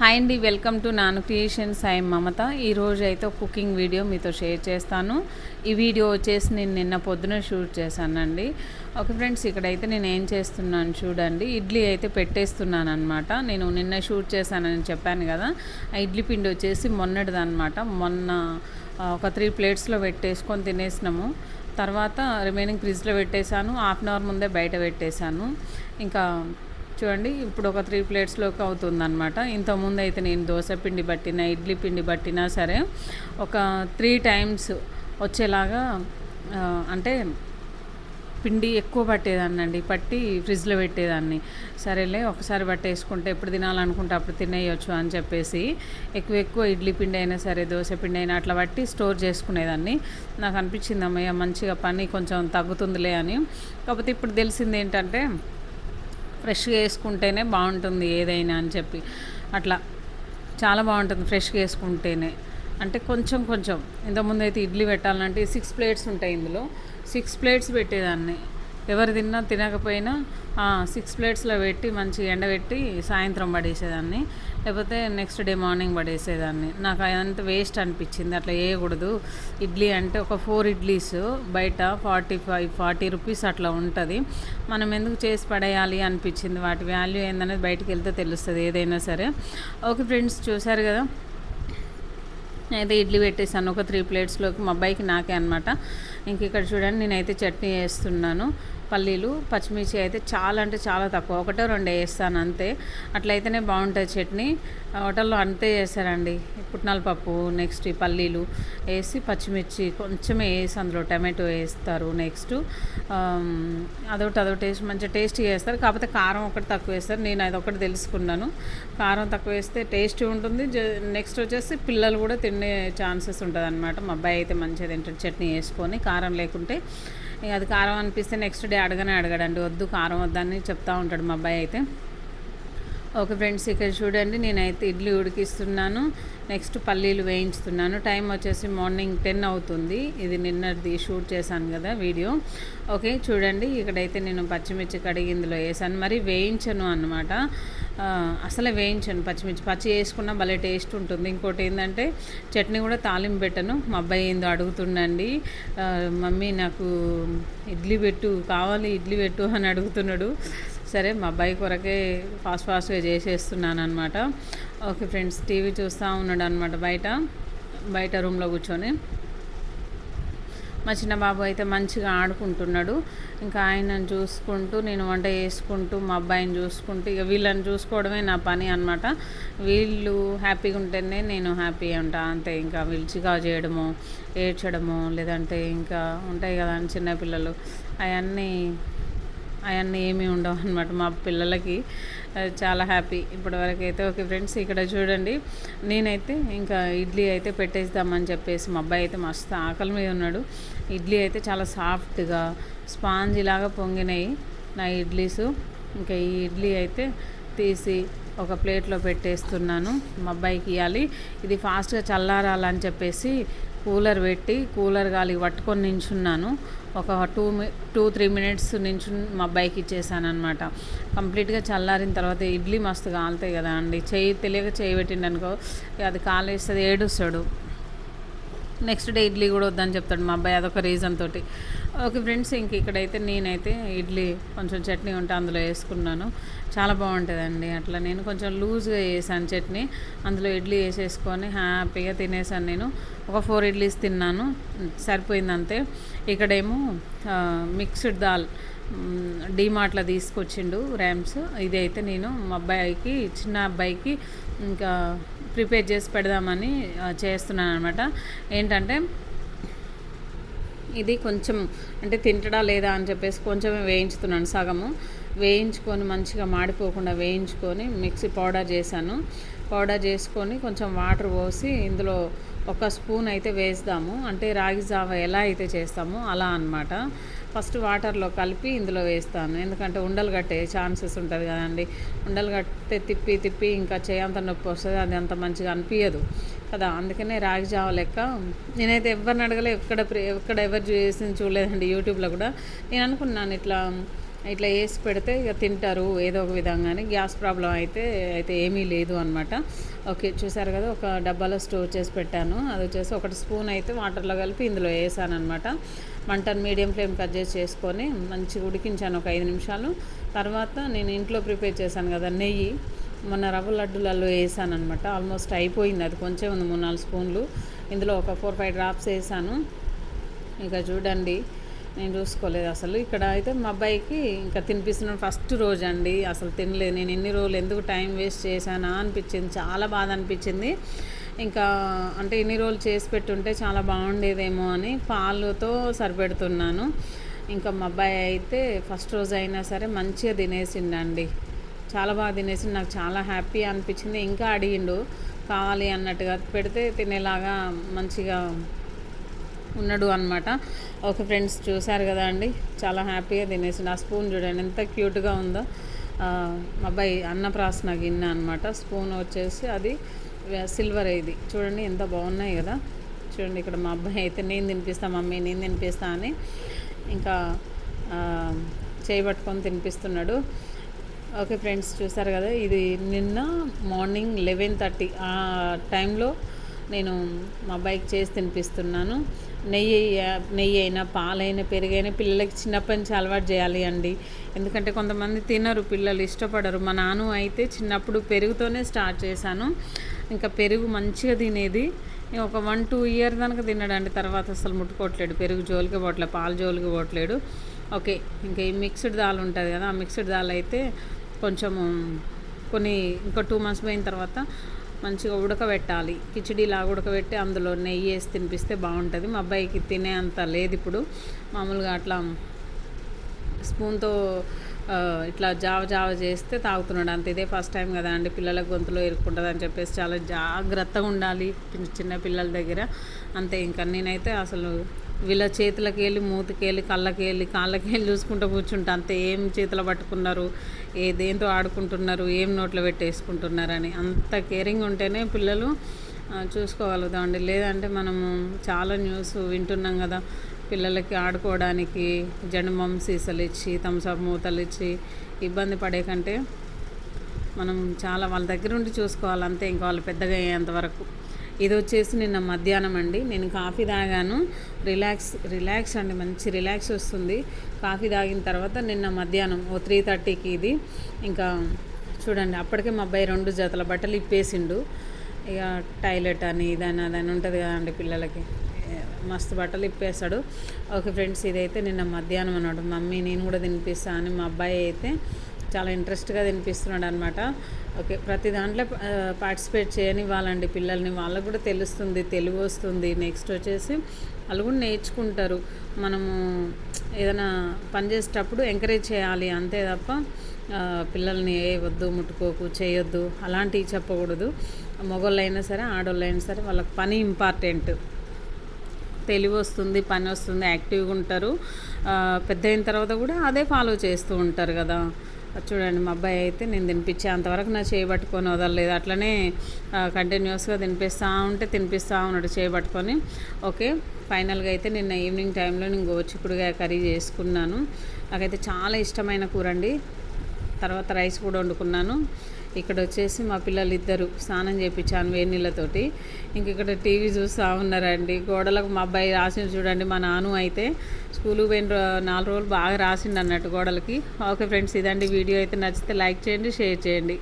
Hi అండి welcome to Nanu creations. I Mamata. ఈరోజు అయితే కుకింగ్ వీడియో మీతో షేర్ చేస్తాను. ఈ వీడియో వచ్చేసి నేను నిన్న పొద్దున షూట్ చేశానండి. ఓకే ఫ్రెండ్స్ ఇక్కడైతే నేను ఏం చేస్తున్నాను చూడండి. ఇడ్లీ అయితే పెట్టేస్తున్నాను అనమాట నేను నిన్న షూట్ చేశానని చెప్పాను కదా. ఆ ఇడ్లీ పిండి వచ్చేసి మొన్నటిది అనమాట మొన్న ఒక త్రీ ప్లేట్స్లో పెట్టేసుకొని తినేసినాము. తర్వాత రిమైనింగ్ ఫ్రిడ్జ్లో పెట్టేశాను. హాఫ్ అన్ అవర్ ముందే బయట పెట్టేశాను. ఇంకా చూడండి ఇప్పుడు ఒక త్రీ ప్లేట్స్లోకి అవుతుందన్నమాట. ఇంతకుముందు అయితే నేను దోశ పిండి పట్టినా ఇడ్లీ పిండి పట్టినా సరే ఒక త్రీ టైమ్స్ వచ్చేలాగా అంటే పిండి ఎక్కువ పట్టేదాన్ని అండి పట్టి ఫ్రిడ్జ్లో పెట్టేదాన్ని. సరేలే ఒకసారి పట్టేసుకుంటే ఎప్పుడు తినాలనుకుంటే అప్పుడు తినేయొచ్చు అని చెప్పేసి ఎక్కువ ఎక్కువ ఇడ్లీ పిండి అయినా సరే దోశ పిండి అయినా అట్లా పట్టి స్టోర్ చేసుకునేదాన్ని. నాకు అనిపించింది అమ్మయ్య మంచిగా పని కొంచెం తగ్గుతుందిలే అని. కాకపోతే ఇప్పుడు తెలిసింది ఏంటంటే ఫ్రెష్గా వేసుకుంటేనే బాగుంటుంది ఏదైనా అని చెప్పి. అట్లా చాలా బాగుంటుంది ఫ్రెష్గా వేసుకుంటేనే. అంటే కొంచెం కొంచెం. ఇంతకుముందు అయితే ఇడ్లీ పెట్టాలంటే సిక్స్ ప్లేట్స్ ఉంటాయి ఇందులో. సిక్స్ ప్లేట్స్ పెట్టేదాన్ని. ఎవరు తిన్నా తినకపోయినా సిక్స్ ప్లేట్స్లో పెట్టి మంచిగా ఎండబెట్టి సాయంత్రం పడేసేదాన్ని. లేకపోతే నెక్స్ట్ డే మార్నింగ్ పడేసేదాన్ని. నాకు అదంతా వేస్ట్ అనిపించింది. అట్లా వేయకూడదు. ఇడ్లీ అంటే ఒక ఫోర్ ఇడ్లీస్ బయట ఫార్టీ ఫైవ్ ఫార్టీ రూపీస్ అట్లా ఉంటుంది. మనం ఎందుకు చేసి పడేయాలి అనిపించింది. వాటి వాల్యూ ఏందనేది బయటికి వెళ్తే తెలుస్తుంది ఏదైనా సరే. ఓకే ఫ్రెండ్స్ చూశారు కదా? నేనైతే ఇడ్లీ పెట్టేసాను ఒక త్రీ ప్లేట్స్లోకి మా అబ్బాయికి నాకే అనమాట ఇంక ఇక్కడ చూడండి నేనైతే చట్నీ వేస్తున్నాను పల్లీలు పచ్చిమిర్చి అయితే చాలా అంటే చాలా తక్కువ. ఒకటో రెండు వేస్తాను అంతే. అట్లయితేనే బాగుంటుంది చట్నీ. హోటల్లో అంతే చేస్తారండి. పుట్నాల పప్పు నెక్స్ట్ ఈ పల్లీలు వేసి పచ్చిమిర్చి కొంచెమే వేసి అందులో టమాటో వేస్తారు నెక్స్ట్. అదొకటి అదొకటి వేసి మంచిగా టేస్టీగా వేస్తారు కాకపోతే కారం ఒకటి తక్కువ వేస్తారు. నేను అది ఒకటి తెలుసుకున్నాను. కారం తక్కువ వేస్తే టేస్టీ ఉంటుంది. నెక్స్ట్ వచ్చేసి పిల్లలు కూడా తినే ఛాన్సెస్ ఉంటుంది అనమాట మా అబ్బాయి అయితే మంచిగా తింటాడు చట్నీ వేసుకొని. కారం లేకుంటే ఇక అది కారం అనిపిస్తే నెక్స్ట్ డే అడగనే అడగడండి. వద్దు కారం వద్దని చెప్తా ఉంటాడు మా అబ్బాయి అయితే. ఓకే ఫ్రెండ్స్ ఇక్కడ చూడండి నేనైతే ఇడ్లీ ఉడికిస్తున్నాను. నెక్స్ట్ పల్లీలు వేయించుతున్నాను. టైం వచ్చేసి మార్నింగ్ టెన్ అవుతుంది. ఇది నిన్నది షూట్ చేశాను కదా వీడియో. ఓకే చూడండి. ఇక్కడైతే నేను పచ్చిమిర్చి కడిగి ఇందులో వేసాను మరి వేయించను అనమాట అసలే వేయించాను పచ్చిమిర్చి. పచ్చి వేసుకున్నా భలే టేస్ట్ ఉంటుంది. ఇంకోటి ఏంటంటే చట్నీ కూడా తాలింపు పెట్టను. మా అబ్బాయి ఏందో అడుగుతుండండి. మమ్మీ నాకు ఇడ్లీ పెట్టు కావాలి ఇడ్లీ పెట్టు అని అడుగుతున్నాడు. సరే మా అబ్బాయి కొరకే ఫాస్ట్ ఫాస్ట్గా చేసేస్తున్నాను అనమాట ఓకే ఫ్రెండ్స్ టీవీ చూస్తూ ఉన్నాడు అనమాట బయట. బయట రూమ్లో కూర్చొని. మా చిన్న బాబు అయితే మంచిగా ఆడుకుంటున్నాడు. ఇంకా ఆయనను చూసుకుంటూ నేను వంట చేసుకుంటూ మా అబ్బాయిని చూసుకుంటూ ఇక వీళ్ళని చూసుకోవడమే నా పని అనమాట వీళ్ళు హ్యాపీగా ఉంటేనే నేను హ్యాపీ ఉంటా. అంతే ఇంకా వీళ్ళు చికాకు చేయడము ఏడ్చడము లేదంటే ఇంకా ఉంటాయి కదా చిన్నపిల్లలు అవన్నీ అవన్నీ ఏమీ ఉండవు అనమాట మా పిల్లలకి చాలా హ్యాపీ. ఇప్పటివరకు అయితే ఓకే ఫ్రెండ్స్ ఇక్కడ చూడండి. నేనైతే ఇంకా ఇడ్లీ అయితే పెట్టేద్దామని చెప్పేసి మా అబ్బాయి అయితే మస్తు ఆకలి మీద ఉన్నాడు. ఇడ్లీ అయితే చాలా సాఫ్ట్గా స్పాంజీ లాగా పొంగినాయి నా ఇడ్లీస్. ఇంకా ఈ ఇడ్లీ అయితే తీసి ఒక ప్లేట్లో పెట్టేస్తున్నాను. మా అబ్బాయికి ఇవ్వాలి ఇది ఫాస్ట్గా చల్లారాలని చెప్పేసి కూలర్ పెట్టి కూలర్ గాలి పట్టుకొని నించున్నాను. ఒక టూ టూ త్రీ మినిట్స్ నించు మా అబ్బాయికి ఇచ్చేసాను అనమాట కంప్లీట్గా చల్లారిన తర్వాత ఇడ్లీ మస్తు కాలుతాయి కదా అండి. చేయి తెలియక చేయి పెట్టిండనుకో అది కాలేస్తుంది ఏడుస్తాడు. నెక్స్ట్ డే ఇడ్లీ కూడా వద్దని చెప్తాడు మా అబ్బాయి అదొక రీజన్ తోటి. ఓకే ఫ్రెండ్స్ ఇంక ఇక్కడైతే నేనైతే ఇడ్లీ కొంచెం చట్నీ ఉంటే అందులో వేసుకున్నాను. చాలా బాగుంటుందండి అట్లా. నేను కొంచెం లూజ్గా వేసాను చట్నీ. అందులో ఇడ్లీ వేసేసుకొని హ్యాపీగా తినేసాను నేను. ఒక ఫోర్ ఇడ్లీస్ తిన్నాను. సరిపోయింది అంతే. ఇక్కడేమో మిక్స్డ్ దాల్ డీమార్ట్లో తీసుకొచ్చిండు ర్యామ్స్. ఇదైతే నేను మా అబ్బాయికి చిన్న అబ్బాయికి ఇంకా ప్రిపేర్ చేసి పెడదామని చేస్తున్నాను అనమాట ఏంటంటే ఇది కొంచెం అంటే తింటడా లేదా అని చెప్పేసి కొంచెమే వేయించుతున్నాను సగము. వేయించుకొని మంచిగా మాడిపోకుండా వేయించుకొని మిక్సీ పౌడర్ చేశాను. పౌడర్ చేసుకొని కొంచెం వాటర్ పోసి ఇందులో ఒక స్పూన్ అయితే వేస్తాము. అంటే రాగి జావ ఎలా అయితే చేస్తామో అలా అన్నమాట. ఫస్ట్ వాటర్లో కలిపి ఇందులో వేస్తాను. ఎందుకంటే ఉండలు కట్టే ఛాన్సెస్ ఉంటుంది కదండి. ఉండలు కట్టే తిప్పి తిప్పి ఇంకా చేయంత నొప్పి వస్తుంది అది అంత మంచిగా అనిపించదు కదా. అందుకనే రాగి జావ లెక్క నేనైతే ఎవరిని అడగలే ఎక్కడ ప్రి- ఎక్కడ ఎవరు చేసింది చూడలేదండి యూట్యూబ్లో కూడా. నేను అనుకున్నాను ఇట్లా ఇట్లా వేసి పెడితే ఇక తింటారు ఏదో ఒక విధంగానే. గ్యాస్ ప్రాబ్లం అయితే అయితే ఏమీ లేదు అనమాట ఓకే చూసారు కదా ఒక డబ్బాలో స్టోర్ చేసి పెట్టాను. అది వచ్చేసి ఒకటి స్పూన్ అయితే వాటర్లో కలిపి ఇందులో వేసాను అనమాట మంటను మీడియం ఫ్లేమ్ కట్ చేసి చేసుకొని మంచిగా ఉడికించాను ఒక ఐదు నిమిషాలు. తర్వాత నేను ఇంట్లో ప్రిపేర్ చేశాను కదా నెయ్యి. మొన్న రవ్వ లడ్డులలో వేసాను అనమాట ఆల్మోస్ట్ అయిపోయింది. అది కొంచెం ఉంది మూడు నాలుగు స్పూన్లు. ఇందులో ఒక ఫోర్ ఫైవ్ డ్రాప్స్ వేసాను. ఇక చూడండి. నేను చూసుకోలేదు అసలు. ఇక్కడ అయితే మా అబ్బాయికి ఇంకా తినిపిస్తున్నాను ఫస్ట్ రోజు అండి. అసలు తినలేదు. నేను ఎన్ని రోజులు ఎందుకు టైం వేస్ట్ చేశానా అనిపించింది. చాలా బాధ అనిపించింది. ఇంకా అంటే ఇన్ని రోజులు చేసి పెట్టుంటే చాలా బాగుండేదేమో అని పాలుతో సరిపెడుతున్నాను. ఇంకా మా అబ్బాయి అయితే ఫస్ట్ రోజు అయినా సరే మంచిగా తినేసిండండి. చాలా బాగా తినేసి నాకు చాలా హ్యాపీ అనిపించింది. ఇంకా అడిగిండు కావాలి అన్నట్టుగా. పెడితే తినేలాగా మంచిగా ఉన్నాడు అనమాట ఓకే ఫ్రెండ్స్ చూశారు కదా అండి. చాలా హ్యాపీగా తినేసి ఆ స్పూన్ చూడండి ఎంత క్యూట్గా ఉందో. మా అబ్బాయి అన్నప్రాసన గిన్నె అనమాట స్పూన్ వచ్చేసి అది సిల్వర్ ఇది. చూడండి ఎంత బాగున్నాయి కదా. చూడండి ఇక్కడ మా అబ్బాయి అయితే నేను తినిపిస్తా మమ్మీ నేను తినిపిస్తా అని ఇంకా చేయబట్టుకొని తినిపిస్తున్నాడు. ఓకే ఫ్రెండ్స్ చూసారు కదా ఇది నిన్న మార్నింగ్ లెవెన్ థర్టీ ఆ టైంలో నేను మా అబ్బాయికి చేసి తినిపిస్తున్నాను. నెయ్యి నెయ్యి అయినా పాలైనా పెరుగైనా పిల్లలకి చిన్నప్పటి నుంచి అలవాటు చేయాలి అండి. ఎందుకంటే కొంతమంది తినరు పిల్లలు ఇష్టపడరు. మా నాన్న అయితే చిన్నప్పుడు పెరుగుతోనే స్టార్ట్ చేశాను. ఇంకా పెరుగు మంచిగా తినేది. ఒక వన్ టూ ఇయర్ దానికి తినడండి తర్వాత అసలు ముట్టుకోవట్లేడు పెరుగు జోలికి పోవట్లేదు పాలు జోలికి పోవట్లేడు ఓకే ఇంకా ఈ మిక్స్డ్ దాల్ ఉంటుంది కదా ఆ మిక్స్డ్ దాల్ అయితే కొంచెము కొన్ని ఇంకా టూ మంత్స్ పోయిన తర్వాత మంచిగా ఉడకబెట్టాలి. కిచిడీలాగా ఉడకబెట్టి అందులో నెయ్యి వేసి తినిపిస్తే బాగుంటుంది. మా అబ్బాయికి తినే అంత లేదు ఇప్పుడు. మామూలుగా అట్లా స్పూన్తో ఇట్లా జావ జావ చేస్తే తాగుతున్నాడు. అంత ఇదే ఫస్ట్ టైం కదా అండి పిల్లల గొంతులో ఇరుక్కుంటుంది అని చెప్పేసి చాలా జాగ్రత్తగా ఉండాలి చిన్న పిల్లల దగ్గర. అంతే ఇంకా నేనైతే అసలు వీళ్ళ చేతులకి వెళ్ళి మూతికి వెళ్ళి కళ్ళకి వెళ్ళి కాళ్ళకి వెళ్ళి చూసుకుంటూ కూర్చుంటా. అంతే ఏం చేతులు పట్టుకున్నారు ఏ దేంతో ఆడుకుంటున్నారు ఏం నోట్లో పెట్టేసుకుంటున్నారని. అంత కేరింగ్ ఉంటేనే పిల్లలు చూసుకోగలుగుతామండి. లేదంటే మనము చాలా న్యూస్ వింటున్నాం కదా పిల్లలకి ఆడుకోవడానికి జండుమం సీసలు ఇచ్చి థమ్స్అప్ మూతలు ఇచ్చి ఇబ్బంది పడే కంటే మనం చాలా వాళ్ళ దగ్గర ఉండి చూసుకోవాలి అంతే ఇంకా వాళ్ళు పెద్దగా అయ్యేంతవరకు ఇది వచ్చేసి నిన్న మధ్యాహ్నం అండి. నేను కాఫీ తాగాను. రిలాక్స్ రిలాక్స్ అండి. మంచి రిలాక్స్ వస్తుంది. కాఫీ తాగిన తర్వాత నిన్న మధ్యాహ్నం ఓ త్రీ థర్టీకి ఇది. ఇంకా చూడండి అప్పటికే మా అబ్బాయి రెండు జతల బట్టలు ఇప్పేసిండు. ఇక టాయిలెట్ అని ఇదని అదని ఉంటుంది కదండి పిల్లలకి. మస్తు బట్టలు ఇప్పేస్తాడు ఓకే ఫ్రెండ్స్ ఇదైతే నిన్న మధ్యాహ్నం అన్నాడు మమ్మీ నేను కూడా తినిపిస్తా అని మా అబ్బాయి అయితే చాలా ఇంట్రెస్ట్గా తినిపిస్తున్నాడు అనమాట ఓకే ప్రతి దాంట్లో పార్టిసిపేట్ చేయని వాళ్ళండి పిల్లల్ని. వాళ్ళకు కూడా తెలుస్తుంది తెలుగు వస్తుంది. నెక్స్ట్ వచ్చేసి వాళ్ళు కూడా నేర్చుకుంటారు. మనము ఏదైనా పని చేసేటప్పుడు ఎంకరేజ్ చేయాలి. అంతే తప్ప పిల్లల్ని ఏ వద్దు ముట్టుకోకు చేయొద్దు. అలాంటివి చెప్పకూడదు. మగవాళ్ళు అయినా సరే ఆడవాళ్ళు అయినా సరే వాళ్ళకి పని ఇంపార్టెంట్. తెలివి వస్తుంది పని వస్తుంది యాక్టివ్గా ఉంటారు. పెద్ద అయిన తర్వాత కూడా అదే ఫాలో చేస్తూ ఉంటారు కదా. చూడండి మా అబ్బాయి అయితే నేను తినిపించే అంతవరకు నా చేయబట్టుకొని వదలలేదు. అట్లనే కంటిన్యూస్గా తినిపిస్తూ ఉంటే తినిపిస్తూ ఉన్నాడు చేయబట్టుకొని ఓకే ఫైనల్గా అయితే నిన్న ఈవినింగ్ టైంలో నేను గోచిక్కుడుగా కర్రీ చేసుకున్నాను. నాకైతే చాలా ఇష్టమైన కూర అండి. తర్వాత రైస్ కూడా వండుకున్నాను. ఇక్కడ వచ్చేసి మా పిల్లలు ఇద్దరు స్నానం చేయించాను వేడి నీళ్ళతోటి. ఇంక ఇక్కడ టీవీ చూస్తూ ఉన్నారండి. గోడలకు మా అబ్బాయి రాసింది చూడండి మా నాను అయితే. స్కూల్కి పోయిన నాలుగు రోజులు బాగా రాసిండు అన్నట్టు గోడలకి. ఓకే ఫ్రెండ్స్ ఇదండి వీడియో. అయితే నచ్చితే లైక్ చేయండి షేర్ చేయండి.